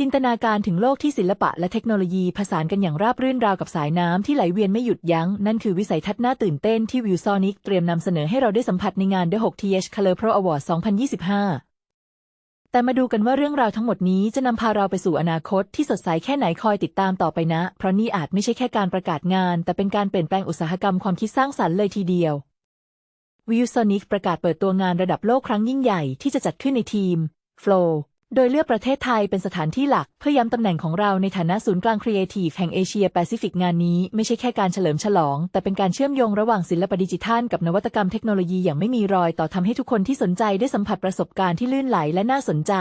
จินตนาการถึงโลกที่ศิลปะและเทคโนโลยีผสานกันอย่างราบรื่นราวกับสายน้ำที่ไหลเวียนไม่หยุดยัง้ง นั่นคือวิสัยทัศน์น่าตื่นเต้นที่วิวซอนิกเตรียมนำเสนอให้เราได้สัมผัสในงาน The 6 TH Color Pro Award 2025 แต่มาดูกันว่าเรื่องราวทั้งหมดนี้จะนำพาเราไปสู่อนาคตที่สดใสแค่ไหนคอยติดตามต่อไปนะ เพราะนี่อาจไม่ใช่แค่การประกาศงาน แต่เป็นการเปลี่ยนแปลงอุตสาหกรรมความคิดสร้างสรรค์เลยทีเดียววิวซอนิกประกาศเปิดตัวงานระดับโลกครั้งยิ่งใหญ่ที่จะจัดขึ้นในทีม Flow โดยเลือกประเทศไทยเป็นสถานที่หลัก เพื่อย้ำตำแหน่งของเราในฐานะศูนย์กลางครีเอทีฟแห่งเอเชียแปซิฟิกงานนี้ไม่ใช่แค่การเฉลิมฉลอง แต่เป็นการเชื่อมโยงระหว่างศิลปะดิจิทัลกับนวัตกรรมเทคโนโลยีอย่างไม่มีรอยต่อทำให้ทุกคนที่สนใจได้สัมผัสประสบการณ์ที่ลื่นไหลและน่าสนใจ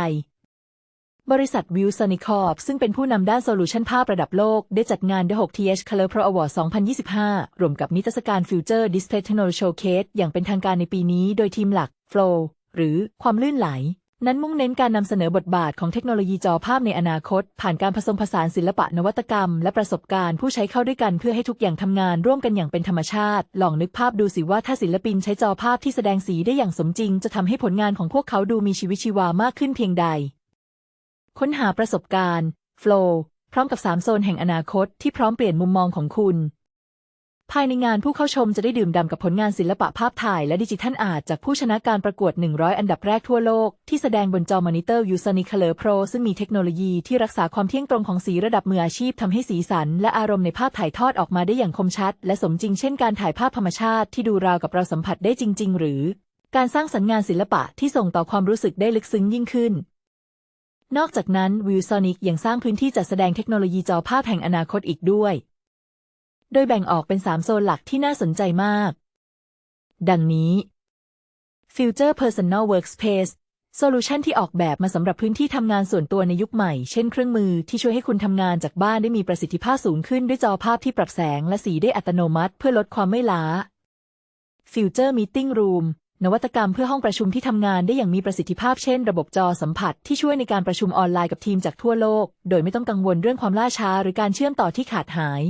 บริษัทวิวซอนิคอร์ซึ่งเป็นผู้นำด้านโซลูชันภาพระดับโลก ได้จัดงาน The 6 TH Color Pro Award 2025 รวมกับนิทรรศการ Future Display Technology Showcase อย่างเป็นทางการในปีนี้ โดยทีมหลัก Flow หรือความลื่นไหล นั้นมุ่งเน้นการนำเสนอบทบาทของเทคโนโลยีจอภาพในอนาคต ผ่านการผสมผสานศิลปะนวัตกรรม และประสบการณ์ผู้ใช้เข้าด้วยกันเพื่อให้ทุกอย่างทำงานร่วมกันอย่างเป็นธรรมชาติ ลองนึกภาพดูสิว่าถ้าศิลปินใช้จอภาพที่แสดงสีได้อย่างสมจริง จะทำให้ผลงานของพวกเขาดูมีชีวิตชีวามากขึ้นเพียงใด ค้นหาประสบการณ์ Flow พร้อมกับ 3 โซนแห่งอนาคตที่พร้อมเปลี่ยนมุมมองของคุณ ภายในงานผู้เข้าชมจะได้ดื่มด่ำกับผลงานศิลปะภาพถ่ายและดิจิทัลอาร์ตจากผู้ชนะการประกวด 100 อันดับแรกทั่วโลก ที่แสดงบนจอมอนิเตอร์ Usonic Color Pro ซึ่งมีเทคโนโลยีที่รักษาความเที่ยงตรงของสีระดับมืออาชีพทำให้สีสัน และอารมณ์ในภาพถ่ายทอดออกมาได้อย่างคมชัด และสมจริงเช่นการถ่ายภาพธรรมชาติที่ดูราวกับเราสัมผัสได้จริง ๆ หรือ การสร้างสรรค์งานศิลปะที่ส่งต่อความรู้สึกได้ลึกซึ้งยิ่งขึ้นนอกจากนั้นวิวซอนิกยังสร้างพื้นที่จัดแสดงเทคโนโลยีจอภาพแห่งอนาคตอีกด้วย โดยแบ่งออกเป็น3โซนหลักที่น่าสนใจมาก ดังนี้ Future Personal Workspace โซลูชันที่ออกแบบมาสำหรับพื้นที่ทำงานส่วนตัวในยุคใหม่ เช่นเครื่องมือที่ช่วยให้คุณทำงานจากบ้านได้มีประสิทธิภาพสูงขึ้นด้วยจอภาพที่ปรับแสงและสีได้อัตโนมัติเพื่อลดความไม่ล้า Future Meeting Room นวัตกรรมเพื่อห้องประชุมที่ทำงานได้อย่างมีประสิทธิภาพเช่น ระบบจอสัมผัสที่ช่วยในการประชุมออนไลน์กับทีมจากทั่วโลก โดยไม่ต้องกังวลเรื่องความล่าช้าหรือการเชื่อมต่อที่ขาดหาย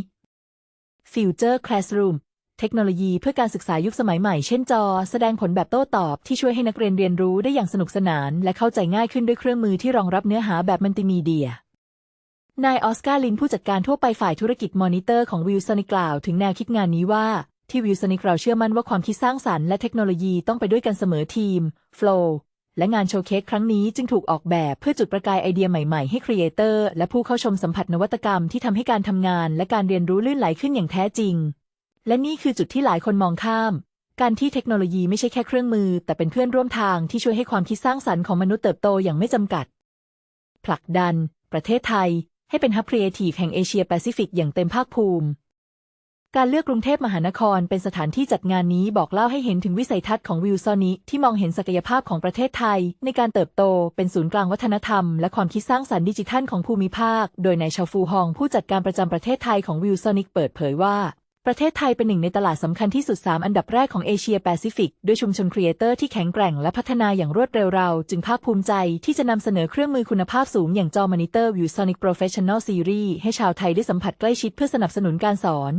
Future Classroom เทคโนโลยีเพื่อการศึกษายุคสมัยใหม่ เช่นจอ แสดงผลแบบโต้ตอบที่ช่วยให้นักเรียนเรียนรู้ได้อย่างสนุกสนาน และเข้าใจง่ายขึ้นด้วยเครื่องมือที่รองรับเนื้อหาแบบมัลติมีเดีย นายออสการ์ลินผู้จัดการทั่วไปฝ่ายธุรกิจมอนิเตอร์ของวิวซนิกล่าวถึงแนวคิดงานนี้ว่าที่วิวซนิกเราวเชื่อมั่นว่าความคิดสร้างสรรค์และเทคโนโลยีต้องไปด้วยกันเสมอทีม Flow และงานโชว์เคสครั้งนี้จึงถูกออกแบบเพื่อจุดประกายไอเดียใหม่ๆ ให้ครีเอเตอร์และผู้เข้าชมสัมผัสนวัตกรรมที่ทำให้การทำงานและการเรียนรู้ลื่นไหลขึ้นอย่างแท้จริง และนี่คือจุดที่หลายคนมองข้าม การที่เทคโนโลยีไม่ใช่แค่เครื่องมือ แต่เป็นเพื่อนร่วมทางที่ช่วยให้ความคิดสร้างสรรค์ของมนุษย์เติบโตอย่างไม่จำกัด ผลักดัน ประเทศไทย ให้เป็นฮับครีเอทีฟแห่งเอเชียแปซิฟิกอย่างเต็มภาคภูมิ การเลือกกรุงเทพมหานครเป็นสถานที่จัดงานนี้บอกเล่าให้เห็นถึงวิสัยทัศน์ของวิวซอนิที่มองเห็นศักยภาพของประเทศไทย ในการเติบโตเป็นศูนย์กลางวัฒนธรรม และความคิดสร้างสรรค์ดิจิทัลของภูมิภาค โดยนายชาฟูฮองผู้จัดการประจำประเทศไทยของวิวซอนิเปิดเผยว่าประเทศไทยเป็นหนึ่งในตลาดสำคัญที่สุด 3 อันดับแรกของเอเชียแปซิฟิก ด้วยชุมชนครีเอเตอร์ที่แข็งแกร่งและพัฒนาอย่างรวดเร็วเรา จึงภาคภูมิใจที่จะนำเสนอเครื่องมือคุณภาพสูงอย่างจอมอนิเตอร์ ViewSonic Professional Series ให้ชาวไทยได้สัมผัสใกล้ชิดเพื่อสนับสนุนการสอน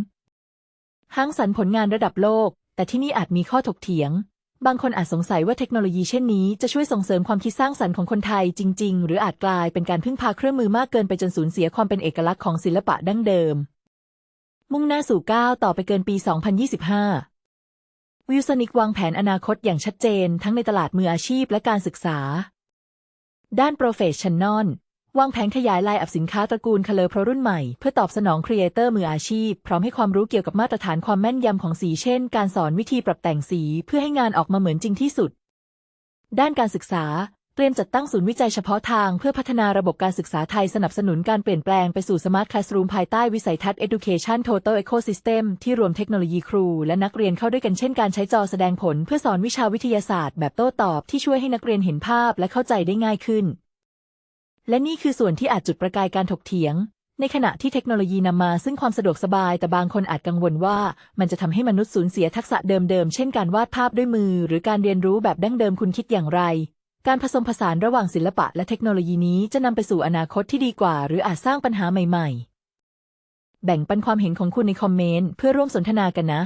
ห้างสรรผลงานระดับโลก แต่ที่นี่อาจมีข้อถกเถียง บางคนอาจสงสัยว่าเทคโนโลยีเช่นนี้จะช่วยส่งเสริมความคิดสร้างสรรค์ของคนไทยจริง ๆ หรืออาจกลายเป็นการพึ่งพาเครื่องมือมากเกินไปจนสูญเสียความเป็นเอกลักษณ์ของศิลปะดั้งเดิม มุ่งหน้าสู่ก้าวต่อไปเกินปี 2025 วิวสนิกวางแผนอนาคตอย่างชัดเจน ทั้งในตลาดมืออาชีพและการศึกษา ด้านโปรเฟชชั่นนอล วางแผนขยายไลายอับสินค้าตระกูลคเลอร์โปรรุ่นใหม่ เพื่อตอบสนองครีเอเตอร์มืออาชีพ พร้อมให้ความรู้เกี่ยวกับมาตรฐานความแม่นยำของสีเช่น การสอนวิธีปรับแต่งสี เพื่อให้งานออกมาเหมือนจริงที่สุด ด้านการศึกษาเตรียมจัดตั้งศูนย์วิจัยเฉพาะทางเพื่อพัฒนาระบบการศึกษาไทยสนับสนุนการเปลี่ยนแปลงไปสู่ Smart Classroom ภายใต้วิสัยทัศน์ Education Total Ecosystem ที่รวมเทคโนโลยีครู และนักเรียนเข้าด้วยกันเช่นการใช้จอแสดงผลเพื่อสอนวิชาวิทยาศาสตร์แบบโต้ตอบที่ช่วยให้นักเรียนเห็นภาพและเข้าใจได้ง่ายขึ้น และนี่คือส่วนที่อาจจุดประกายการถกเถียง ในขณะที่เทคโนโลยีนำมาซึ่งความสะดวกสบาย แต่บางคนอาจกังวลว่า มันจะทำให้มนุษย์สูญเสียทักษะเดิมๆ เช่นการวาดภาพด้วยมือ หรือการเรียนรู้แบบดั้งเดิมคุณคิดอย่างไร การผสมผสานระหว่างศิลปะและเทคโนโลยีนี้จะนำไปสู่อนาคตที่ดีกว่า หรืออาจสร้างปัญหาใหม่ ๆ แบ่งปันความเห็นของคุณในคอมเมนต์เพื่อร่วมสนทนากันนะ